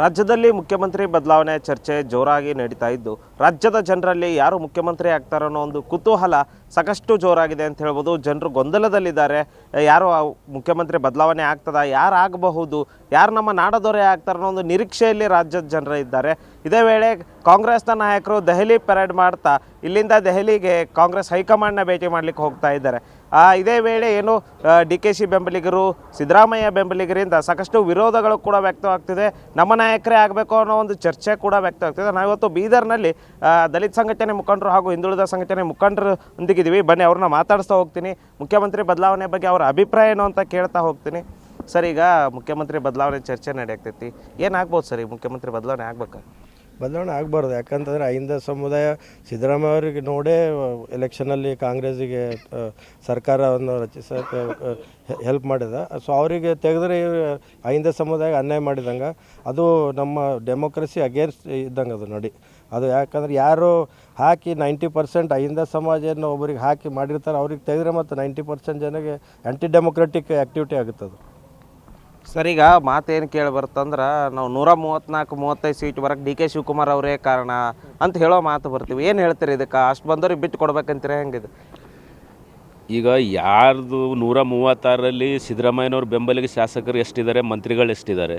ರಾಜ್ಯದಲ್ಲಿ ಮುಖ್ಯಮಂತ್ರಿ ಬದಲಾವಣೆ ಚರ್ಚೆ ಜೋರಾಗಿ ನಡೀತಾ ಇದ್ದು, ರಾಜ್ಯದ ಜನರಲ್ಲಿ ಯಾರು ಮುಖ್ಯಮಂತ್ರಿ ಆಗ್ತಾರೋ ಅನ್ನೋ ಒಂದು ಕುತೂಹಲ ಸಾಕಷ್ಟು ಜೋರಾಗಿದೆ ಅಂತ ಹೇಳ್ಬೋದು. ಜನರು ಗೊಂದಲದಲ್ಲಿದ್ದಾರೆ. ಯಾರು ಮುಖ್ಯಮಂತ್ರಿ ಬದಲಾವಣೆ ಆಗ್ತದ, ಯಾರು ಆಗಬಹುದು, ಯಾರು ನಮ್ಮ ನಾಡದೊರೆ ಆಗ್ತಾರೋ ಅನ್ನೋ ಒಂದು ನಿರೀಕ್ಷೆಯಲ್ಲಿ ರಾಜ್ಯದ ಜನರು ಇದ್ದಾರೆ. ಇದೇ ವೇಳೆ ಕಾಂಗ್ರೆಸ್ನ ನಾಯಕರು ದೆಹಲಿ ಪೆರೇಡ್ ಮಾಡ್ತಾ, ಇಲ್ಲಿಂದ ದೆಹಲಿಗೆ ಕಾಂಗ್ರೆಸ್ ಹೈಕಮಾಂಡ್ನ ಭೇಟಿ ಮಾಡಲಿಕ್ಕೆ ಹೋಗ್ತಾ ಇದ್ದಾರೆ. ಇದೇ ವೇಳೆ ಏನು ಡಿ ಕೆ ಶಿ ಬೆಂಬಲಿಗರು, ಸಿದ್ದರಾಮಯ್ಯ ಬೆಂಬಲಿಗರಿಂದ ಸಾಕಷ್ಟು ವಿರೋಧಗಳು ಕೂಡ ವ್ಯಕ್ತವಾಗ್ತಿದೆ. ನಮ್ಮ ನಾಯಕರೇ ಆಗಬೇಕು ಅನ್ನೋ ಒಂದು ಚರ್ಚೆ ಕೂಡ ವ್ಯಕ್ತವಾಗ್ತಿದೆ. ನಾವಿವತ್ತು ಬೀದರ್ನಲ್ಲಿ ದಲಿತ ಸಂಘಟನೆ ಮುಖಂಡರು ಹಾಗೂ ಹಿಂದುಳಿದ ಸಂಘಟನೆ ಮುಖಂಡರು ಹೊಂದಿಗಿದ್ದೀವಿ ಬನ್ನಿ, ಅವ್ರನ್ನ ಮಾತಾಡಿಸ್ತಾ ಹೋಗ್ತೀನಿ. ಮುಖ್ಯಮಂತ್ರಿ ಬದಲಾವಣೆ ಬಗ್ಗೆ ಅವರ ಅಭಿಪ್ರಾಯ ಏನು ಅಂತ ಕೇಳ್ತಾ ಹೋಗ್ತೀನಿ. ಸರ್, ಈಗ ಮುಖ್ಯಮಂತ್ರಿ ಬದಲಾವಣೆ ಚರ್ಚೆ ನಡೆಯಾಗ್ತೈತಿ ಏನಾಗ್ಬೋದು ಸರ್ ಈಗ ಮುಖ್ಯಮಂತ್ರಿ ಬದಲಾವಣೆ ಆಗ್ಬೇಕಾ? ಬದಲಾವಣೆ ಆಗಬಾರ್ದು. ಯಾಕಂತಂದರೆ ಅಹಿಂದ ಸಮುದಾಯ ಸಿದ್ದರಾಮಯ್ಯ ಅವರಿಗೆ ನೋಡೇ ಎಲೆಕ್ಷನಲ್ಲಿ ಕಾಂಗ್ರೆಸ್ಸಿಗೆ ಸರ್ಕಾರವನ್ನು ರಚಿಸೋಕೆ ಹೆಲ್ಪ್ ಮಾಡಿದ. ಸೊ ಅವರಿಗೆ ತೆಗೆದ್ರೆ ಅಹಿಂದ ಸಮುದಾಯ ಅನ್ಯಾಯ ಮಾಡಿದಂಗೆ. ಅದು ನಮ್ಮ ಡೆಮೋಕ್ರಸಿ ಅಗೇನ್ಸ್ಟ್ ಇದ್ದಂಗೆ ಅದು ನೋಡಿ. ಅದು ಯಾಕಂದ್ರೆ ಯಾರು ಹಾಕಿ ನೈಂಟಿ ಪರ್ಸೆಂಟ್ ಅಹಿಂದ ಸಮಾಜನ ಒಬ್ಬರಿಗೆ ಹಾಕಿ ಮಾಡಿರ್ತಾರೆ ಅವ್ರಿಗೆ ತೆಗೆದ್ರೆ ಮತ್ತು ನೈಂಟಿ ಪರ್ಸೆಂಟ್ ಜನಗೆ ಆ್ಯಂಟಿ ಡೆಮೊಕ್ರೆಟಿಕ್ ಆ್ಯಕ್ಟಿವಿಟಿ ಆಗುತ್ತೆ ಅದು ಸರ್, ಈಗ ಮಾತೇನು ಕೇಳಿ ಬರ್ತಂದ್ರೆ ನಾವು ನೂರ ಮೂವತ್ತ್ನಾಲ್ಕು ಮೂವತ್ತೈದು ಸೀಟ್ ಬರಕ್ಕೆ ಡಿ ಕೆ ಶಿವಕುಮಾರ್ ಅವರೇ ಕಾರಣ ಅಂತ ಹೇಳೋ ಮಾತು ಬರ್ತೀವಿ. ಏನು ಹೇಳ್ತೀರಿ ಇದಕ್ಕೆ? ಅಷ್ಟು ಬಂದವ್ರಿಗೆ ಬಿಟ್ಟು ಕೊಡ್ಬೇಕಂತೀರ ಹೆಂಗಿದೆ ಈಗ ಯಾರ್ದು ನೂರ ಮೂವತ್ತಾರರಲ್ಲಿ ಸಿದ್ದರಾಮಯ್ಯನವ್ರ ಬೆಂಬಲಿಗೆ ಶಾಸಕರು ಎಷ್ಟಿದ್ದಾರೆ, ಮಂತ್ರಿಗಳು ಎಷ್ಟಿದ್ದಾರೆ?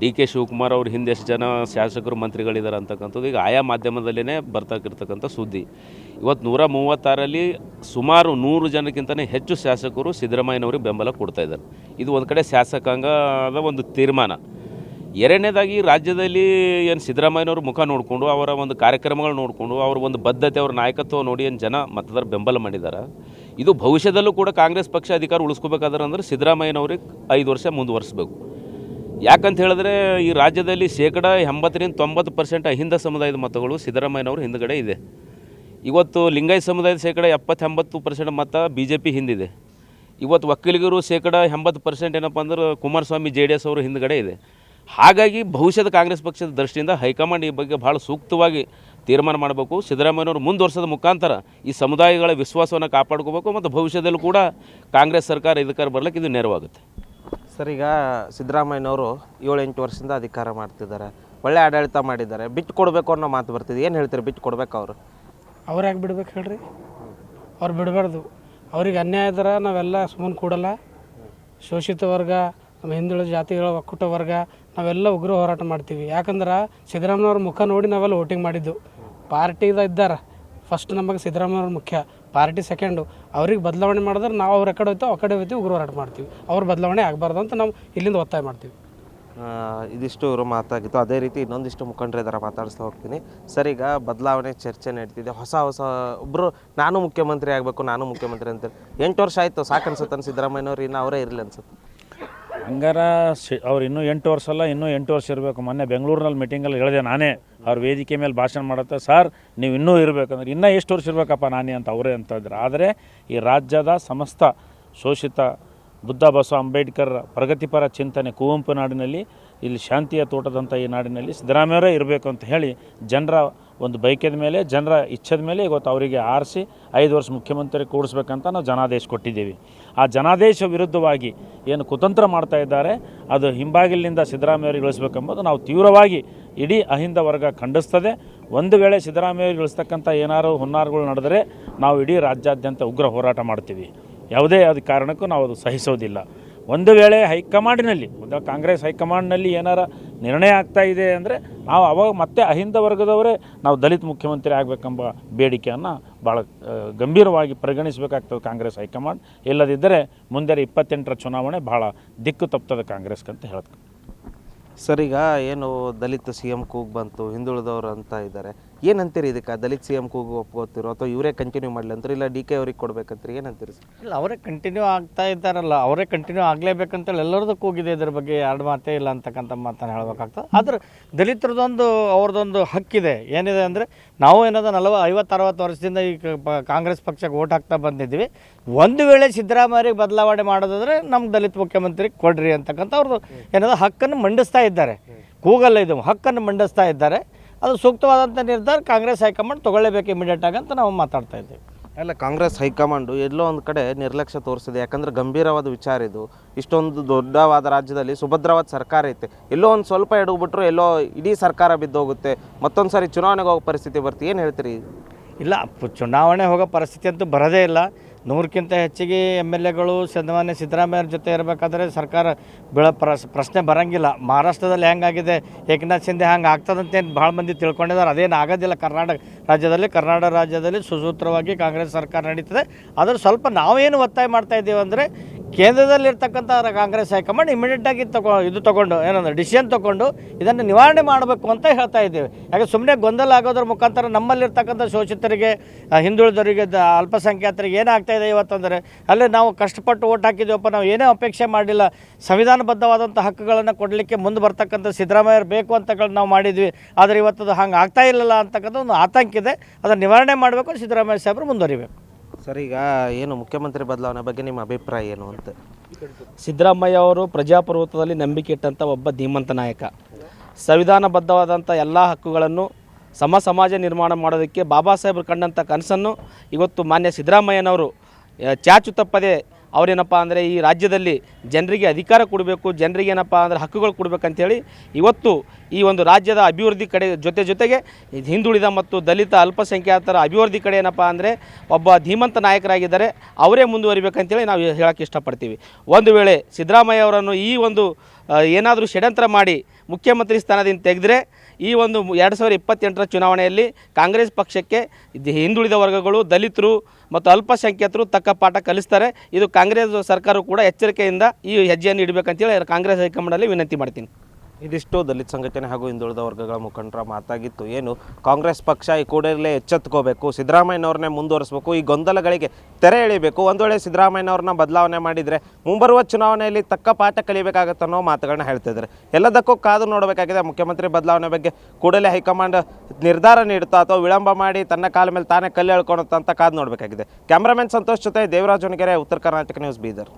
ಡಿ ಕೆ ಶಿವಕುಮಾರ್ ಅವ್ರ ಹಿಂದೆ ಎಷ್ಟು ಜನ ಶಾಸಕರು ಮಂತ್ರಿಗಳಿದ್ದಾರೆ ಅಂತಕ್ಕಂಥದ್ದು ಈಗ ಆಯಾ ಮಾಧ್ಯಮದಲ್ಲೇ ಬರ್ತಕ್ಕಿರ್ತಕ್ಕಂಥ ಸುದ್ದಿ. ಇವತ್ತು ನೂರ ಮೂವತ್ತಾರಲ್ಲಿ ಸುಮಾರು ನೂರು ಜನಕ್ಕಿಂತಲೇ ಹೆಚ್ಚು ಶಾಸಕರು ಸಿದ್ದರಾಮಯ್ಯನವ್ರಿಗೆ ಬೆಂಬಲ ಕೊಡ್ತಾ ಇದ್ದಾರೆ. ಇದು ಒಂದು ಕಡೆ ಶಾಸಕಾಂಗದ ಒಂದು ತೀರ್ಮಾನ. ಎರಡನೇದಾಗಿ ರಾಜ್ಯದಲ್ಲಿ ಏನು ಸಿದ್ದರಾಮಯ್ಯನವ್ರ ಮುಖ ನೋಡಿಕೊಂಡು, ಅವರ ಒಂದು ಕಾರ್ಯಕ್ರಮಗಳು ನೋಡಿಕೊಂಡು, ಅವರ ಒಂದು ಬದ್ಧತೆ, ಅವರ ನಾಯಕತ್ವ ನೋಡಿ ಏನು ಜನ ಮತದಾರ ಬೆಂಬಲ ಮಾಡಿದ್ದಾರೆ ಇದು ಭವಿಷ್ಯದಲ್ಲೂ ಕೂಡ ಕಾಂಗ್ರೆಸ್ ಪಕ್ಷ ಅಧಿಕಾರ ಉಳಿಸ್ಕೋಬೇಕಾದ್ರೆ ಅಂದ್ರೆ ಸಿದ್ದರಾಮಯ್ಯನವ್ರಿಗೆ ಐದು ವರ್ಷ ಮುಂದುವರಿಸಬೇಕು. ಯಾಕಂತ ಹೇಳಿದ್ರೆ ಈ ರಾಜ್ಯದಲ್ಲಿ ಶೇಕಡ ಎಂಬತ್ತರಿಂದ ತೊಂಬತ್ತು ಪರ್ಸೆಂಟ್ ಅಹಿಂದ ಸಮುದಾಯದ ಮತಗಳು ಸಿದ್ದರಾಮಯ್ಯನವರು ಹಿಂದುಗಡೆ ಇದೆ. ಇವತ್ತು ಲಿಂಗಾಯತ ಸಮುದಾಯದ ಶೇಕಡ ಎಪ್ಪತ್ತೆಂಬತ್ತು ಪರ್ಸೆಂಟ್ ಮತ ಬಿ ಜೆ ಪಿ ಹಿಂದಿದೆ. ಇವತ್ತು ಒಕ್ಕಲಿಗರು ಶೇಕಡ ಎಂಬತ್ತು ಪರ್ಸೆಂಟ್ ಏನಪ್ಪ ಅಂದ್ರೆ ಕುಮಾರಸ್ವಾಮಿ, ಜೆ ಡಿ ಎಸ್ ಅವರು ಹಿಂದುಗಡೆ ಇದೆ. ಹಾಗಾಗಿ ಭವಿಷ್ಯದ ಕಾಂಗ್ರೆಸ್ ಪಕ್ಷದ ದೃಷ್ಟಿಯಿಂದ ಹೈಕಮಾಂಡ್ ಈ ಬಗ್ಗೆ ಭಾಳ ಸೂಕ್ತವಾಗಿ ತೀರ್ಮಾನ ಮಾಡಬೇಕು. ಸಿದ್ದರಾಮಯ್ಯನವರು ಮುಂದುವರ್ಸೋದ ಮುಖಾಂತರ ಈ ಸಮುದಾಯಗಳ ವಿಶ್ವಾಸವನ್ನು ಕಾಪಾಡ್ಕೋಬೇಕು ಮತ್ತು ಭವಿಷ್ಯದಲ್ಲೂ ಕೂಡ ಕಾಂಗ್ರೆಸ್ ಸರ್ಕಾರ ಇದಕ್ಕಾಗಿ ಬರ್ಲಿಕ್ಕೆ ಇದು ನೆರವಾಗುತ್ತೆ. ಸರ್, ಈಗ ಸಿದ್ದರಾಮಯ್ಯನವರು ಏಳು ಎಂಟು ವರ್ಷದಿಂದ ಅಧಿಕಾರ ಮಾಡ್ತಿದ್ದಾರೆ. ಒಳ್ಳೆ ಆಡಳಿತ ಮಾಡಿದ್ದಾರೆ. ಬಿಟ್ಟು ಕೊಡಬೇಕು ಅನ್ನೋ ಮಾತು ಬರ್ತಿದೆ. ಏನು ಹೇಳ್ತೀರಿ? ಬಿಟ್ಟು ಕೊಡ್ಬೇಕು ಅವರು? ಅವ್ರು ಯಾಕೆ ಬಿಡ್ಬೇಕು ಹೇಳ್ರಿ? ಅವ್ರು ಬಿಡಬಾರ್ದು. ಅವ್ರಿಗೆ ಅನ್ಯಾಯ ಇದ್ರೆ ನಾವೆಲ್ಲ ಸುಮ್ಮನೆ ಕೂಡಲ್ಲ. ಶೋಷಿತ ವರ್ಗ, ನಮ್ಮ ಹಿಂದುಳಿದ ಜಾತಿಗಳ ಒಕ್ಕೂಟ ವರ್ಗ, ನಾವೆಲ್ಲ ಉಗ್ರ ಹೋರಾಟ ಮಾಡ್ತೀವಿ. ಯಾಕಂದ್ರೆ ಸಿದ್ದರಾಮಯ್ಯವ್ರ ಮುಖ ನೋಡಿ ನಾವೆಲ್ಲ ವೋಟಿಂಗ್ ಮಾಡಿದ್ದು. ಪಾರ್ಟಿದ ಇದ್ದಾರೆ. ಫಸ್ಟ್ ನಮಗೆ ಸಿದ್ದರಾಮಯ್ಯವ್ರ ಮುಖ್ಯ. ಪಾರ್ಟಿ ಸೆಕೆಂಡು ಅವ್ರಿಗೆ ಬದಲಾವಣೆ ಮಾಡಿದ್ರೆ ನಾವು ಅವ್ರ ಕಡೆ ಹೋಯ್ತು, ಆ ಕಡೆ ಹೋಯ್ತು ಉಗ್ರ ಹೋರಾಟ ಮಾಡ್ತೀವಿ. ಅವ್ರ ಬದಲಾವಣೆ ಆಗಬಾರ್ದು ಅಂತ ನಾವು ಇಲ್ಲಿಂದ ಒತ್ತಾಯ ಮಾಡ್ತೀವಿ. ಇದಿಷ್ಟು ಇವರು ಮಾತಾಗಿತ್ತು ಅದೇ ರೀತಿ ಇನ್ನೊಂದಿಷ್ಟು ಮುಖಂಡರು ಇದ್ದಾರೆ ಮಾತಾಡಿಸ್ತಾ ಹೋಗ್ತೀನಿ. ಸರ್, ಈಗ ಬದಲಾವಣೆ ಚರ್ಚೆ ನಡೀತಿದೆ. ಹೊಸ ಹೊಸ ಒಬ್ಬರು ನಾನು ಮುಖ್ಯಮಂತ್ರಿ ಆಗಬೇಕು, ನಾನು ಮುಖ್ಯಮಂತ್ರಿ ಅಂತೇಳಿ ಎಂಟು ವರ್ಷ ಆಯಿತು ಸಾಕು ಅನ್ಸುತ್ತೆ ಸಿದ್ದರಾಮಯ್ಯವ್ರು ಇನ್ನು ಅವರೇ ಇರಲಿ ಅನ್ಸುತ್ತೆ. ಹಂಗಾರ ಸಿ ಅವ್ರು ಇನ್ನೂ ಎಂಟು ವರ್ಷ ಅಲ್ಲ, ಇನ್ನೂ ಎಂಟು ವರ್ಷ ಇರಬೇಕು. ಮೊನ್ನೆ ಬೆಂಗಳೂರಿನಲ್ಲಿ ಮೀಟಿಂಗಲ್ಲಿ ಹೇಳಿದೆ ನಾನೇ, ಅವ್ರ ವೇದಿಕೆ ಮೇಲೆ ಭಾಷಣ ಮಾಡುತ್ತೆ. ಸರ್, ನೀವು ಇನ್ನೂ ಇರಬೇಕಂದ್ರೆ, ಇನ್ನೂ ಎಷ್ಟು ವರ್ಷ ಇರಬೇಕಪ್ಪ ನಾನೇ ಅಂತ ಅವರೇ ಅಂತ ಇದ್ರು ಆದರೆ ಈ ರಾಜ್ಯದ ಸಮಸ್ತ ಶೋಷಿತ ಬುದ್ಧ ಬಸವ ಅಂಬೇಡ್ಕರ್ ಪ್ರಗತಿಪರ ಚಿಂತನೆ ಕುವೆಂಪು ನಾಡಿನಲ್ಲಿ, ಇಲ್ಲಿ ಶಾಂತಿಯ ತೋಟದಂಥ ಈ ನಾಡಿನಲ್ಲಿ ಸಿದ್ದರಾಮಯ್ಯವರೇ ಇರಬೇಕು ಅಂತ ಹೇಳಿ ಜನರ ಒಂದು ಬೈಕದ ಮೇಲೆ, ಜನರ ಇಚ್ಛದ ಮೇಲೆ ಇವತ್ತು ಅವರಿಗೆ ಆರಿಸಿ ಐದು ವರ್ಷ ಮುಖ್ಯಮಂತ್ರಿ ಕೂಡಿಸ್ಬೇಕಂತ ನಾವು ಜನಾದೇಶ ಕೊಟ್ಟಿದ್ದೀವಿ. ಆ ಜನಾದೇಶ ವಿರುದ್ಧವಾಗಿ ಏನು ಕುತಂತ್ರ ಮಾಡ್ತಾ ಇದ್ದಾರೆ, ಅದು ಹಿಂಬಾಗಿಲಿನಿಂದ ಸಿದ್ದರಾಮಯ್ಯವರಿಗೆ ಇಳಿಸ್ಬೇಕೆಂಬುದು ನಾವು ತೀವ್ರವಾಗಿ ಇಡೀ ಅಹಿಂದ ವರ್ಗ ಖಂಡಿಸ್ತದೆ. ಒಂದು ವೇಳೆ ಸಿದ್ದರಾಮಯ್ಯವರಿಗೆ ಇಳಿಸ್ತಕ್ಕಂಥ ಏನಾರು ಹುನ್ನಾರಗಳು ನಡೆದರೆ ನಾವು ಇಡೀ ರಾಜ್ಯಾದ್ಯಂತ ಉಗ್ರ ಹೋರಾಟ ಮಾಡ್ತೀವಿ. ಯಾವುದೇ ಅದು ಕಾರಣಕ್ಕೂ ನಾವು ಅದು ಸಹಿಸೋದಿಲ್ಲ. ಒಂದು ವೇಳೆ ಹೈಕಮಾಂಡ್ನಲ್ಲಿ ಒಂದು ಕಾಂಗ್ರೆಸ್ ಹೈಕಮಾಂಡ್ನಲ್ಲಿ ಏನಾರ ನಿರ್ಣಯ ಆಗ್ತಾ ಇದೆ ಅಂದರೆ ನಾವು ಅವಾಗ ಮತ್ತೆ ಅಹಿಂದ ವರ್ಗದವರೇ ನಾವು ದಲಿತ ಮುಖ್ಯಮಂತ್ರಿ ಆಗಬೇಕೆಂಬ ಬೇಡಿಕೆಯನ್ನು ಭಾಳ ಗಂಭೀರವಾಗಿ ಪರಿಗಣಿಸಬೇಕಾಗ್ತದೆ ಕಾಂಗ್ರೆಸ್ ಹೈಕಮಾಂಡ್. ಇಲ್ಲದಿದ್ದರೆ ಮುಂದೆ ಇಪ್ಪತ್ತೆಂಟರ ಚುನಾವಣೆ ಭಾಳ ದಿಕ್ಕು ತಪ್ತದೆ ಕಾಂಗ್ರೆಸ್ಗೆ ಅಂತ ಹೇಳ್ತೀನಿ. ಸರ್, ಈಗ ಏನು ದಲಿತ ಸಿ ಎಂ ಕೂಗ್ ಬಂತು, ಹಿಂದುಳಿದವರು ಅಂತ ಇದ್ದಾರೆ. ಏನಂತೀರಿ ಇದಕ್ಕೆ? ದಲಿತ ಸಿ ಎಂ ಕೂಗು ಒಪ್ಕೋತಿರೋ ಅಥವಾ ಇವರೇ ಕಂಟಿನ್ಯೂ ಮಾಡಲಿ ಅಂತ ಇಲ್ಲ ಡಿ ಕೆ ಅವ್ರಿಗೆ ಕೊಡ್ಬೇಕಂತೀರಿ? ಏನಂತೀರಿ ಸರ್? ಇಲ್ಲ, ಅವರೇ ಕಂಟಿನ್ಯೂ ಆಗ್ತಾ ಇದ್ದಾರಲ್ಲ, ಅವರೇ ಕಂಟಿನ್ಯೂ ಆಗಲೇಬೇಕಂತೇಳಿ ಎಲ್ಲರದ್ದು ಕೂಗಿದೆ ಇದ್ರ ಬಗ್ಗೆ ಎರಡು ಮಾತೇ ಇಲ್ಲ ಅಂತಕ್ಕಂಥ ಮಾತನ್ನು ಹೇಳ್ಬೇಕಾಗ್ತದೆ. ಆದ್ರೆ ದಲಿತರದೊಂದು ಅವ್ರದ್ದೊಂದು ಹಕ್ಕಿದೆ. ಏನಿದೆ ಅಂದರೆ, ನಾವು ಏನದ ನಲವ ಐವತ್ತು ಅರವತ್ತು ವರ್ಷದಿಂದ ಈ ಕಾಂಗ್ರೆಸ್ ಪಕ್ಷಕ್ಕೆ ಓಟ್ ಹಾಕ್ತಾ ಬಂದಿದ್ದೀವಿ. ಒಂದು ವೇಳೆ ಸಿದ್ದರಾಮಯ್ಯರಿಗೆ ಬದಲಾವಣೆ ಮಾಡೋದಾದ್ರೆ ನಮ್ಮ ದಲಿತ ಮುಖ್ಯಮಂತ್ರಿ ಕೊಡ್ರಿ ಅಂತಕ್ಕಂಥ ಅವ್ರದ್ದು ಏನದ ಹಕ್ಕನ್ನು ಮಂಡಿಸ್ತಾ ಇದ್ದಾರೆ. ಕೂಗಲ್ಲ ಇದು, ಹಕ್ಕನ್ನು ಮಂಡಿಸ್ತಾ ಇದ್ದಾರೆ. ಅದು ಸೂಕ್ತವಾದಂಥ ನಿರ್ಧಾರ ಕಾಂಗ್ರೆಸ್ ಹೈಕಮಾಂಡ್ ತೊಗೊಳ್ಳೇಬೇಕು ಇಮಿಡಿಯೇಟ್ ಆಗಿ ಅಂತ ನಾವು ಮಾತಾಡ್ತಾ ಇದ್ದೀವಿ. ಅಲ್ಲ ಕಾಂಗ್ರೆಸ್ ಹೈಕಮಾಂಡು ಎಲ್ಲೋ ಒಂದು ಕಡೆ ನಿರ್ಲಕ್ಷ್ಯ ತೋರಿಸಿದೆ. ಯಾಕಂದ್ರೆ ಗಂಭೀರವಾದ ವಿಚಾರ ಇದು. ಇಷ್ಟೊಂದು ದೊಡ್ಡವಾದ ರಾಜ್ಯದಲ್ಲಿ ಸುಭದ್ರವಾದ ಸರ್ಕಾರ ಐತೆ. ಎಲ್ಲೋ ಒಂದು ಸ್ವಲ್ಪ ಎಡಗ್ಬಿಟ್ರು ಎಲ್ಲೋ ಇಡೀ ಸರ್ಕಾರ ಬಿದ್ದೋಗುತ್ತೆ. ಮತ್ತೊಂದು ಸಾರಿ ಚುನಾವಣೆಗೆ ಹೋಗೋ ಪರಿಸ್ಥಿತಿ ಬರ್ತಿ. ಏನು ಹೇಳ್ತೀರಿ? ಇಲ್ಲ ಚುನಾವಣೆ ಹೋಗೋ ಪರಿಸ್ಥಿತಿ ಅಂತೂ ಬರೋದೇ ಇಲ್ಲ. ನೂರಕ್ಕಿಂತ ಹೆಚ್ಚಿಗೆ ಎಂ ಎಲ್ ಎಗಳು ಸನ್ಮಾನ್ಯ ಸಿದ್ದರಾಮಯ್ಯ ಜೊತೆ ಇರಬೇಕಾದ್ರೆ ಸರ್ಕಾರ ಬೀಳ ಪ್ರಶ್ನೆ ಬರಂಗಿಲ್ಲ. ಮಹಾರಾಷ್ಟ್ರದಲ್ಲಿ ಹೆಂಗಾಗಿದೆ? ಏಕನಾಥ್ ಶಿಂದೆ ಹಂಗೆ ಆಗ್ತದಂತೇನು ಭಾಳ ಮಂದಿ ತಿಳ್ಕೊಂಡಿದ್ದಾರೆ ಅದೇನು ಆಗೋದಿಲ್ಲ. ಕರ್ನಾಟಕ ರಾಜ್ಯದಲ್ಲಿ ಕರ್ನಾಟಕ ರಾಜ್ಯದಲ್ಲಿ ಸುಸೂತ್ರವಾಗಿ ಕಾಂಗ್ರೆಸ್ ಸರ್ಕಾರ ನಡೀತದೆ. ಆದರೆ ಸ್ವಲ್ಪ ನಾವೇನು ಒತ್ತಾಯ ಮಾಡ್ತಾ ಇದ್ದೀವಿ ಅಂದರೆ ಕೇಂದ್ರದಲ್ಲಿರ್ತಕ್ಕಂಥ ಕಾಂಗ್ರೆಸ್ ಹೈಕಮಾಂಡ್ ಇಮಿಡಿಯೇಟಾಗಿ ತಗೊ ಇದು ತಗೊಂಡು, ಏನಂದ್ರೆ ಡಿಸಿಷನ್ ತೊಗೊಂಡು ಇದನ್ನು ನಿವಾರಣೆ ಮಾಡಬೇಕು ಅಂತ ಹೇಳ್ತಾ ಇದ್ದೇವೆ. ಯಾಕೆ ಸುಮ್ಮನೆ ಗೊಂದಲ ಆಗೋದ್ರ ಮುಖಾಂತರ ನಮ್ಮಲ್ಲಿರ್ತಕ್ಕಂಥ ಶೋಷಿತರಿಗೆ ಹಿಂದುಳಿದವರಿಗೆ ಅಲ್ಪಸಂಖ್ಯಾತರಿಗೆ ಏನಾಗ್ತಾ ಇದೆ ಇವತ್ತಂದರೆ, ಅಲ್ಲಿ ನಾವು ಕಷ್ಟಪಟ್ಟು ಓಟ್ ಹಾಕಿದ್ದೀವಪ್ಪ ನಾವು ಏನೇ ಅಪೇಕ್ಷೆ ಮಾಡಿಲ್ಲ. ಸಂವಿಧಾನಬದ್ಧವಾದಂಥ ಹಕ್ಕುಗಳನ್ನು ಕೊಡಲಿಕ್ಕೆ ಮುಂದೆ ಬರ್ತಕ್ಕಂಥ ಸಿದ್ದರಾಮಯ್ಯರು ಬೇಕು ಅಂತಗಳು ನಾವು ಮಾಡಿದ್ವಿ. ಆದರೆ ಇವತ್ತದು ಹಂಗೆ ಆಗ್ತಾ ಇಲ್ಲಲ್ಲ ಅಂತಕ್ಕಂಥ ಒಂದು ಆತಂಕ ಇದೆ. ಅದನ್ನು ನಿವಾರಣೆ ಮಾಡಬೇಕು ಸಿದ್ದರಾಮಯ್ಯ ಸಾಹೇಬರು ಮುಂದುವರಿಬೇಕು. ಸರ್, ಈಗ ಏನು ಮುಖ್ಯಮಂತ್ರಿ ಬದಲಾವಣೆ ಬಗ್ಗೆ ನಿಮ್ಮ ಅಭಿಪ್ರಾಯ ಏನು ಅಂತ? ಸಿದ್ದರಾಮಯ್ಯ ಅವರು ಪ್ರಜಾಪ್ರಭುತ್ವದಲ್ಲಿ ನಂಬಿಕೆ ಇಟ್ಟಂಥ ಒಬ್ಬ ಧೀಮಂತ ನಾಯಕ. ಸಂವಿಧಾನಬದ್ಧವಾದಂಥ ಎಲ್ಲ ಹಕ್ಕುಗಳನ್ನು ಸಮ ಸಮಾಜ ನಿರ್ಮಾಣ ಮಾಡೋದಕ್ಕೆ ಬಾಬಾ ಸಾಹೇಬರು ಕಂಡಂಥ ಕನಸನ್ನು ಇವತ್ತು ಮಾನ್ಯ ಸಿದ್ದರಾಮಯ್ಯನವರು ಚಾಚು ತಪ್ಪದೆ ಅವರೇನಪ್ಪ ಅಂದರೆ ಈ ರಾಜ್ಯದಲ್ಲಿ ಜನರಿಗೆ ಅಧಿಕಾರ ಕೊಡಬೇಕು, ಜನರಿಗೆ ಏನಪ್ಪ ಅಂದರೆ ಹಕ್ಕುಗಳು ಕೊಡಬೇಕಂತೇಳಿ ಇವತ್ತು ಈ ಒಂದು ರಾಜ್ಯದ ಅಭಿವೃದ್ಧಿ ಕಡೆ ಜೊತೆ ಜೊತೆಗೆ ಹಿಂದುಳಿದ ಮತ್ತು ದಲಿತ ಅಲ್ಪಸಂಖ್ಯಾತರ ಅಭಿವೃದ್ಧಿ ಕಡೆ ಏನಪ್ಪ ಅಂದರೆ ಒಬ್ಬ ಧೀಮಂತ ನಾಯಕರಾಗಿದ್ದಾರೆ, ಅವರೇ ಮುಂದುವರಿಬೇಕಂತೇಳಿ ನಾವು ಹೇಳೋಕ್ಕೆ ಇಷ್ಟಪಡ್ತೀವಿ. ಒಂದು ವೇಳೆ ಸಿದ್ದರಾಮಯ್ಯ ಅವರನ್ನು ಈ ಒಂದು ಏನಾದರೂ ಷಡ್ಯಂತ್ರ ಮಾಡಿ ಮುಖ್ಯಮಂತ್ರಿ ಸ್ಥಾನದಿಂದ ತೆಗೆದರೆ ಈ ಒಂದು ಎರಡು ಸಾವಿರದ ಇಪ್ಪತ್ತೆಂಟರ ಚುನಾವಣೆಯಲ್ಲಿ ಕಾಂಗ್ರೆಸ್ ಪಕ್ಷಕ್ಕೆ ಹಿಂದುಳಿದ ವರ್ಗಗಳು ದಲಿತರು ಮತ್ತು ಅಲ್ಪಸಂಖ್ಯಾತರು ತಕ್ಕ ಪಾಠ ಕಲಿಸ್ತಾರೆ. ಇದು ಕಾಂಗ್ರೆಸ್ ಸರ್ಕಾರ ಕೂಡ ಎಚ್ಚರಿಕೆಯಿಂದ ಈ ಹೆಜ್ಜೆಯನ್ನು ಇಡಬೇಕಂತೇಳಿ ಕಾಂಗ್ರೆಸ್ ಹೈಕಮಾಂಡಲ್ಲಿ ವಿನಂತಿ ಮಾಡ್ತೀನಿ. ಇದಿಷ್ಟು ದಲಿತ ಸಂಘಟನೆ ಹಾಗೂ ಹಿಂದುಳಿದ ವರ್ಗಗಳ ಮುಖಂಡರ ಮಾತಾಗಿತ್ತು. ಏನು, ಕಾಂಗ್ರೆಸ್ ಪಕ್ಷ ಈ ಕೂಡಲೇ ಎಚ್ಚೆತ್ಕೋಬೇಕು, ಸಿದ್ದರಾಮಯ್ಯನವ್ರನ್ನೇ ಮುಂದುವರಿಸಬೇಕು, ಈ ಗೊಂದಲಗಳಿಗೆ ತೆರೆ ಎಳಿಬೇಕು ಒಂದು ವೇಳೆ ಸಿದ್ದರಾಮಯ್ಯನವ್ರನ್ನ ಬದಲಾವಣೆ ಮಾಡಿದರೆ ಮುಂಬರುವ ಚುನಾವಣೆಯಲ್ಲಿ ತಕ್ಕ ಪಾಠ ಕಲಿಬೇಕಾಗತ್ತೆ ಅನ್ನೋ ಮಾತುಗಳನ್ನ ಹೇಳ್ತಿದ್ದಾರೆ ಎಲ್ಲದಕ್ಕೂ ಕಾದು ನೋಡಬೇಕಾಗಿದೆ, ಮುಖ್ಯಮಂತ್ರಿ ಬದಲಾವಣೆ ಬಗ್ಗೆ ಕೂಡಲೇ ಹೈಕಮಾಂಡ್ ನಿರ್ಧಾರ ನೀಡುತ್ತಾ ಅಥವಾ ವಿಳಂಬ ಮಾಡಿ ತನ್ನ ಕಾಲ ಮೇಲೆ ತಾನೇ ಕಲ್ಲು ಹೇಳ್ಕೊಳುತ್ತಂತ ಕಾದು ನೋಡಬೇಕಾಗಿದೆ. ಕ್ಯಾಮ್ರಾಮನ್ ಸಂತೋಷ್ ಜೊತೆ ದೇವರಾಜ್ ಉತ್ತರ ಕರ್ನಾಟಕ ನ್ಯೂಸ್ ಬೀದರ್.